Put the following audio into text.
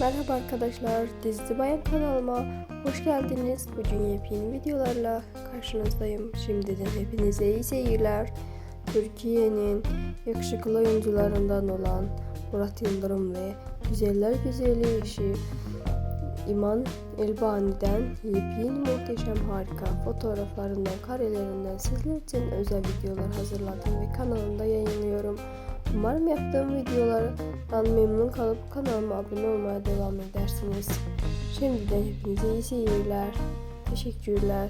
Merhaba arkadaşlar, Dizi Bayan kanalıma hoş geldiniz. Bugün yepyeni videolarla karşınızdayım. Şimdiden hepinize iyi seyirler. Türkiye'nin yakışıklı oyuncularından olan Murat Yıldırım ve Güzeller Güzeli eşi İman Elbani'den yepyeni muhteşem harika fotoğraflarından, karelerinden sizler için özel videolar hazırladım ve kanalımda yayınlıyorum. Umarım yaptığım videolardan memnun kalıp kanalıma abone olmaya devam edersiniz. Şimdiden hepinize iyi seyirler. Teşekkürler.